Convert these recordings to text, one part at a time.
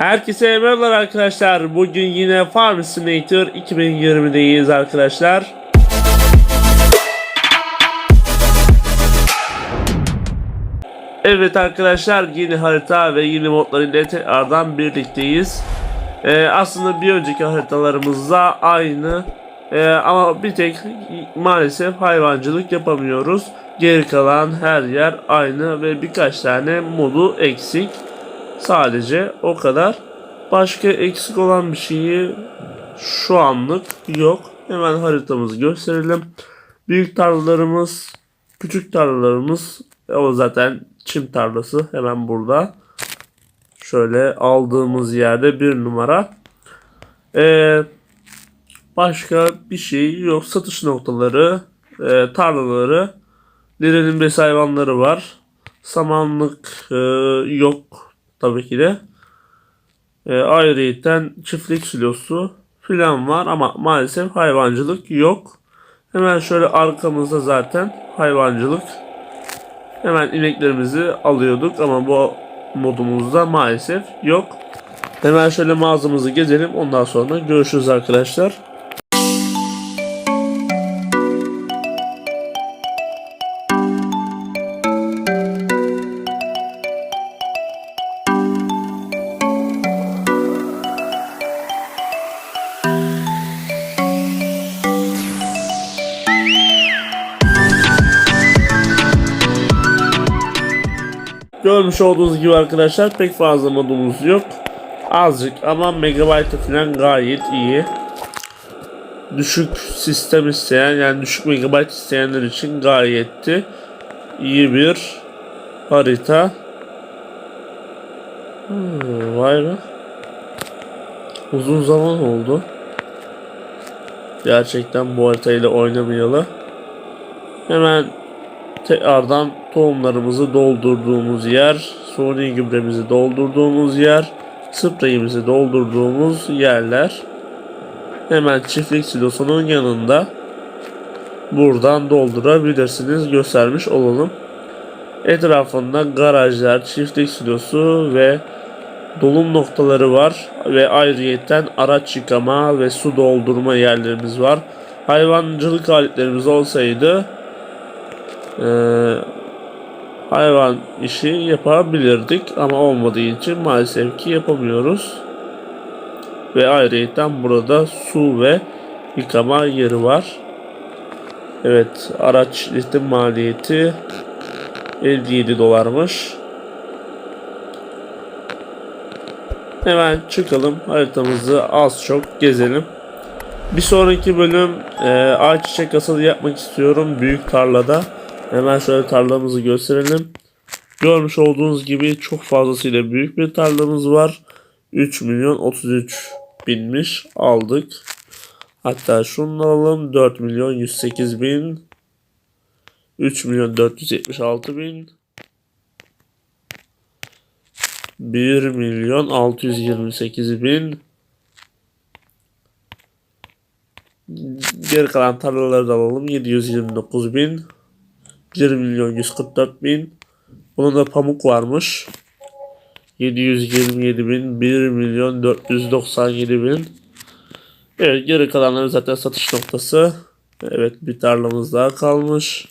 Herkese merhabalar arkadaşlar. Bugün yine Farm Simulator 2020'deyiz arkadaşlar. Evet arkadaşlar yeni harita ve yeni modlar ile tekrardan birlikteyiz. Ee, aslında bir önceki haritalarımızda aynı Ee, ama bir tek maalesef hayvancılık yapamıyoruz. Geri kalan her yer aynı ve birkaç tane modu eksik. Sadece o kadar. Başka eksik olan bir şeyi şu anlık yok. Hemen haritamızı gösterelim. Büyük tarlalarımız, küçük tarlalarımız e, o zaten çim tarlası hemen burada. Şöyle aldığımız yerde bir numara. Ee, başka bir şey yok. Satış noktaları, e, tarlaları, Lirenin bes hayvanları var. Samanlık e, yok tabii ki de. E, ayrıyeten çiftlik silosu filan var ama maalesef hayvancılık yok. Hemen şöyle arkamızda zaten hayvancılık. Hemen ineklerimizi alıyorduk ama bu modumuzda maalesef yok. Hemen şöyle mağazamızı gezelim ondan sonra görüşürüz arkadaşlar. Görmüş olduğunuz gibi arkadaşlar pek fazla modumuz yok. Azıcık ama megabyte falan gayet iyi. Düşük sistem isteyen yani düşük megabyte isteyenler için gayetti. iyi bir harita. Hmm, vay be. Uzun zaman oldu. Gerçekten bu haritayla oynamayalı. Hemen tekrardan tohumlarımızı doldurduğumuz yer, suni gübremizi doldurduğumuz yer, spreyimizi doldurduğumuz yerler. Hemen çiftlik silosunun yanında buradan doldurabilirsiniz. Göstermiş olalım. Etrafında garajlar, çiftlik silosu ve dolum noktaları var ve ayrıyetten araç yıkama ve su doldurma yerlerimiz var. Hayvancılık aletlerimiz olsaydı ee, hayvan işi yapabilirdik ama olmadığı için maalesef ki yapamıyoruz. Ve ayrıca burada su ve yıkama yeri var. Evet araç listin maliyeti 57 dolarmış. Hemen çıkalım haritamızı az çok gezelim. Bir sonraki bölüm e, ayçiçek hasadı yapmak istiyorum büyük tarlada. Hemen şöyle tarlamızı gösterelim. Görmüş olduğunuz gibi çok fazlasıyla büyük bir tarlamız var. 3 milyon 33 binmiş aldık. Hatta şunu alalım 4 milyon 108 bin 3 milyon 476 bin 1 milyon 628 bin Geri kalan tarlaları da alalım 729 bin 1 milyon 144 bin. Bunun da pamuk varmış. 727 bin. 1 milyon 497 bin. Evet geri kalanları zaten satış noktası. Evet bir tarlamız daha kalmış.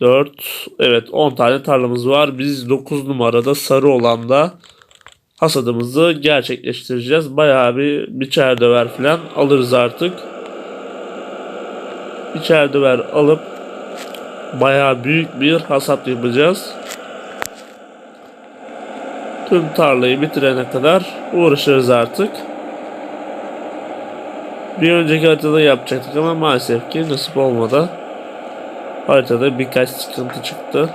4 evet 10 tane tarlamız var. Biz 9 numarada sarı olanda hasadımızı gerçekleştireceğiz. Bayağı bir biçer döver falan alırız artık. Biçer döver alıp Bayağı büyük bir hasat yapacağız. Tüm tarlayı bitirene kadar uğraşırız artık. Bir önceki haritada yapacaktık ama maalesef ki nasip olmadı. Haritada birkaç sıkıntı çıktı.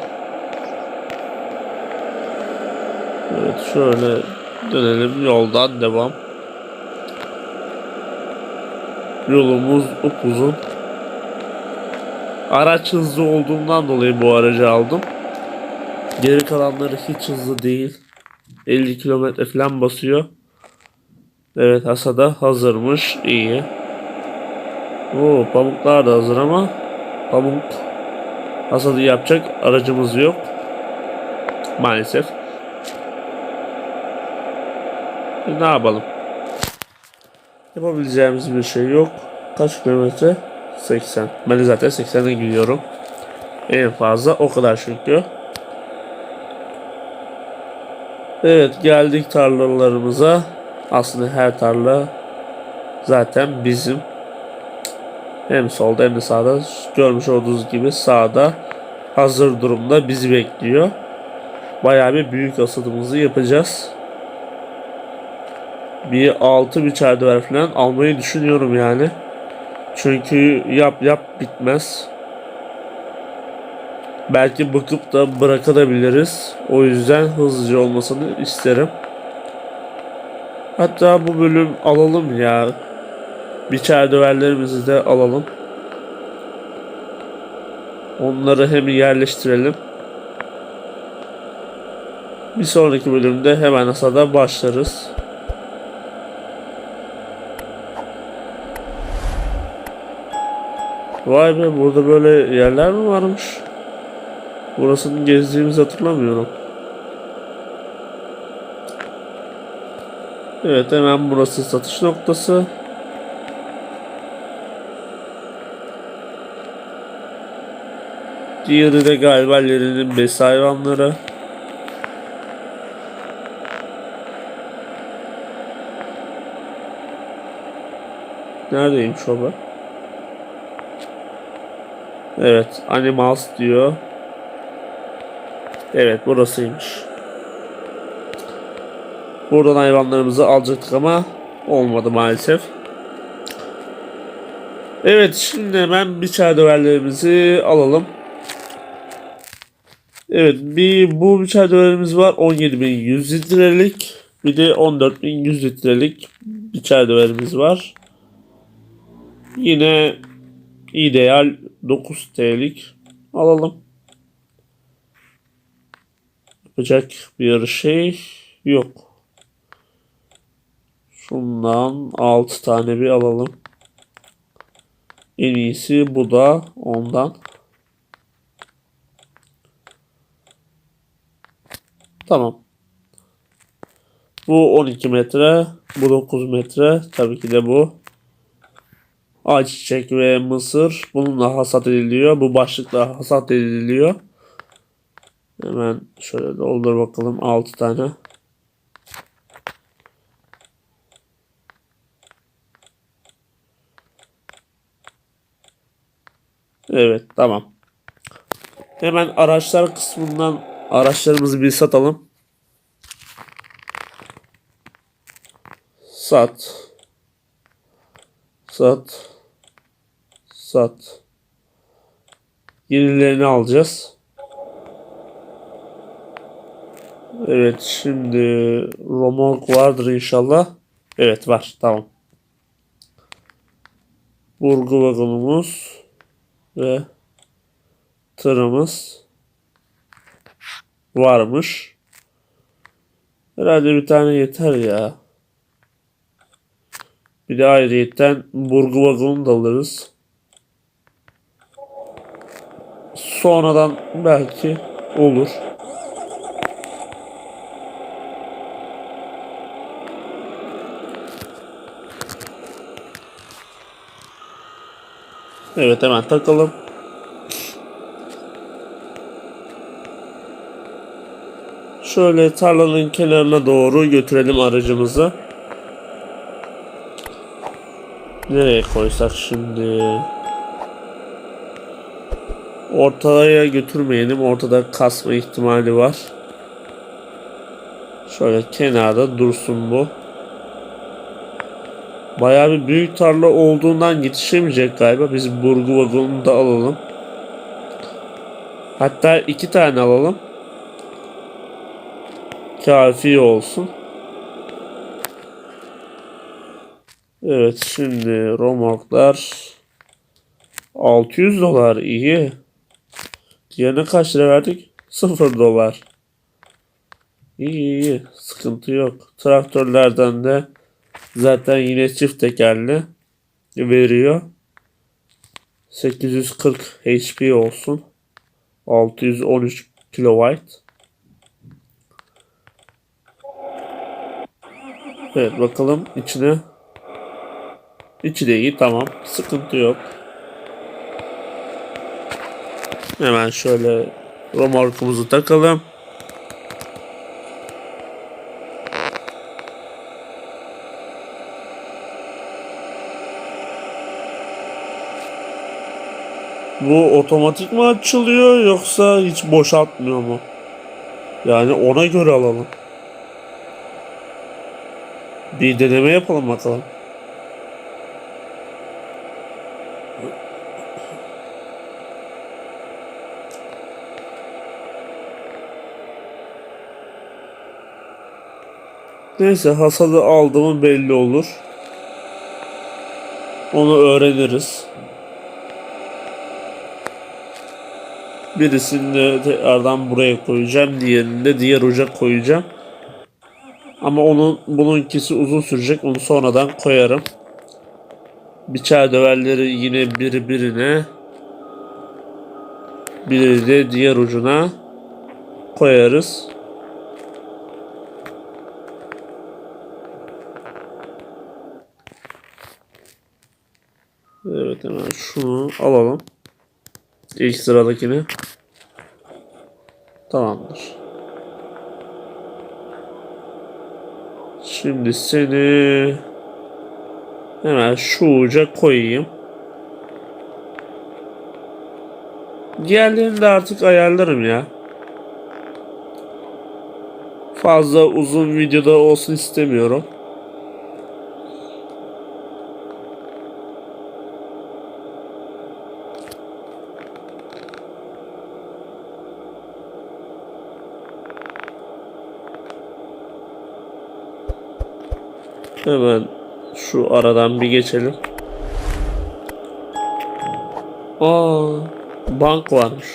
Evet şöyle dönelim yoldan devam. Yolumuz upuzun. Araç hızlı olduğundan dolayı bu aracı aldım. Geri kalanları hiç hızlı değil. 50 kilometre falan basıyor. Evet hasada hazırmış. iyi. Oo pamuklar da hazır ama pamuk hasadı yapacak aracımız yok. Maalesef. Ne yapalım? Yapabileceğimiz bir şey yok. Kaç kilometre? 80. Ben de zaten 80'e gidiyorum. En fazla o kadar çünkü. Evet geldik tarlalarımıza. Aslında her tarla zaten bizim. Hem solda hem de sağda görmüş olduğunuz gibi sağda hazır durumda bizi bekliyor. Bayağı bir büyük hasatımızı yapacağız. Bir altı bir çaydıver falan almayı düşünüyorum yani. Çünkü yap yap bitmez. Belki bıkıp da bırakabiliriz. O yüzden hızlıca olmasını isterim. Hatta bu bölüm alalım ya. Bir çerdöverlerimizi de alalım. Onları hem yerleştirelim. Bir sonraki bölümde hemen hasada başlarız. Vay be burada böyle yerler mi varmış? Burasını gezdiğimizi hatırlamıyorum. Evet hemen burası satış noktası. Diğeri de galiba Leri'nin besi hayvanları. Neredeymiş o be? Evet, Animals diyor. Evet, burasıymış. Buradan hayvanlarımızı alacaktık ama olmadı maalesef. Evet, şimdi hemen bir çerdöverlerimizi alalım. Evet, bir bu bir çerdöverimiz var. 17.100 litrelik. Bir de 14.100 litrelik bir çerdöverimiz var. Yine ideal 9 TL'lik alalım. Yapacak bir şey yok. Şundan 6 tane bir alalım. En iyisi bu da ondan. Tamam. Bu 12 metre. Bu 9 metre. Tabii ki de bu. Ayçiçek ve mısır. Bununla hasat ediliyor. Bu başlıkla hasat ediliyor. Hemen şöyle doldur bakalım 6 tane. Evet tamam. Hemen araçlar kısmından araçlarımızı bir satalım. Sat. Sat. Sat. Yenilerini alacağız. Evet şimdi Romork vardır inşallah. Evet var tamam. Burgu vagonumuz ve tırımız varmış. Herhalde bir tane yeter ya. Bir de ayrıyetten burgu vagonu da alırız. Sonradan belki olur. Evet hemen takalım. Şöyle tarlanın kenarına doğru götürelim aracımızı. Nereye koysak şimdi? Ortaya götürmeyelim. Ortada kasma ihtimali var. Şöyle kenarda dursun bu. Bayağı bir büyük tarla olduğundan yetişemeyecek galiba. Biz burgu vagonunu da alalım. Hatta iki tane alalım. Kafi olsun. Evet şimdi romorklar 600 dolar iyi. Diğerine kaç lira verdik? 0 dolar. İyi iyi sıkıntı yok. Traktörlerden de zaten yine çift tekerli veriyor. 840 HP olsun. 613 kilowatt. Evet bakalım içine. İçi de iyi tamam. Sıkıntı yok. Hemen şöyle romorkumuzu takalım. Bu otomatik mi açılıyor yoksa hiç boşaltmıyor mu? Yani ona göre alalım. Bir deneme yapalım bakalım. Neyse hasadı aldığımı belli olur. Onu öğreniriz. Birisini tekrardan buraya koyacağım. Diğerini de diğer uca koyacağım. Ama onun bununkisi uzun sürecek. Onu sonradan koyarım. Bıçağı döverleri yine biri birine. Biri de diğer ucuna koyarız. Evet hemen şunu alalım. İlk sıradakini. Tamamdır. Şimdi seni hemen şu uca koyayım. Diğerlerini de artık ayarlarım ya. Fazla uzun videoda olsun istemiyorum. Hemen şu aradan bir geçelim. Aa, bank varmış.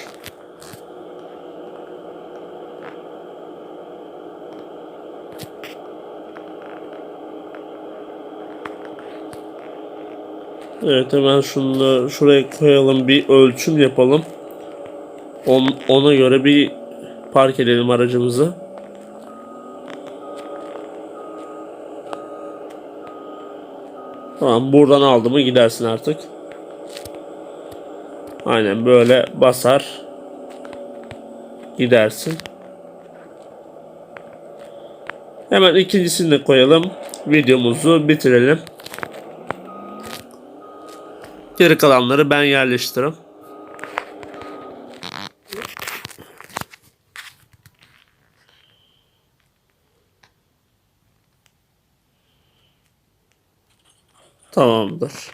Evet hemen şunu şuraya koyalım bir ölçüm yapalım. On, ona göre bir park edelim aracımızı. Tamam buradan aldı mı gidersin artık. Aynen böyle basar. Gidersin. Hemen ikincisini de koyalım. Videomuzu bitirelim. Geri kalanları ben yerleştiririm. Tamamdır.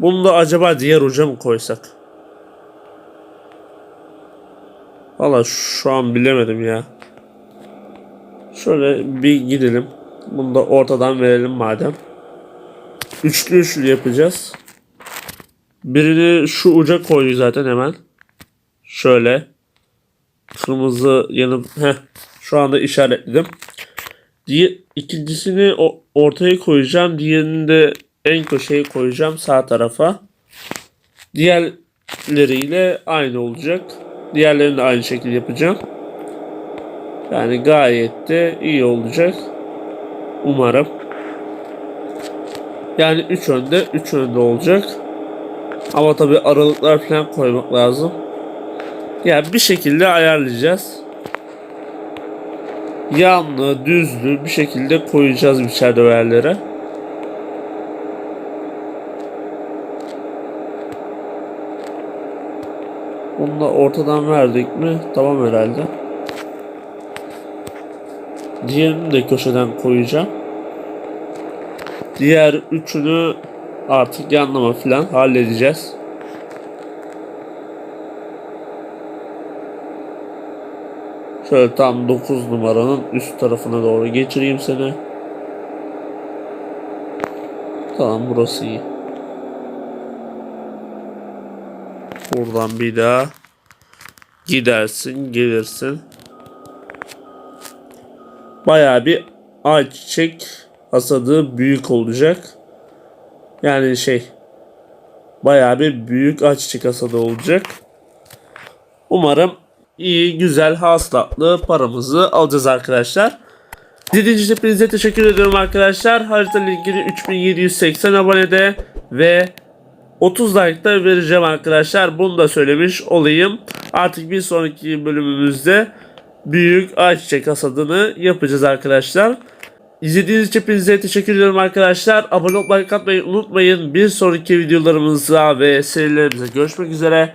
Bunu da acaba diğer uca mı koysak? Valla şu an bilemedim ya. Şöyle bir gidelim. Bunu da ortadan verelim madem. Üçlü üçlü yapacağız. Birini şu uca koyduk zaten hemen. Şöyle. Kırmızı yanıp heh, şu anda işaretledim. Diye, ikincisini o, ortaya koyacağım. Diğerini de en köşeye koyacağım sağ tarafa. Diğerleriyle aynı olacak. Diğerlerini de aynı şekilde yapacağım. Yani gayet de iyi olacak. Umarım. Yani 3 önde 3 önde olacak. Ama tabi aralıklar falan koymak lazım. Yani bir şekilde ayarlayacağız. Yanlı, düzlü bir şekilde koyacağız biçer döverlere. Bunu da ortadan verdik mi? Tamam herhalde. Diğerini de köşeden koyacağım. Diğer üçünü artık yanlama falan halledeceğiz. Şöyle tam 9 numaranın üst tarafına doğru geçireyim seni. Tamam burası iyi. Buradan bir daha gidersin gelirsin. Bayağı bir ayçiçek hasadı büyük olacak. Yani şey bayağı bir büyük ayçiçek hasadı olacak. Umarım iyi, güzel, hasılatlı paramızı alacağız arkadaşlar. Dinlediğiniz için hepinize teşekkür ediyorum arkadaşlar. Harita linkini 3780 abonede ve 30 like'da vereceğim arkadaşlar. Bunu da söylemiş olayım. Artık bir sonraki bölümümüzde büyük ayçiçek hasadını yapacağız arkadaşlar. İzlediğiniz için hepinize teşekkür ediyorum arkadaşlar. Abone olmayı like atmayı unutmayın. Bir sonraki videolarımızda ve serilerimize görüşmek üzere.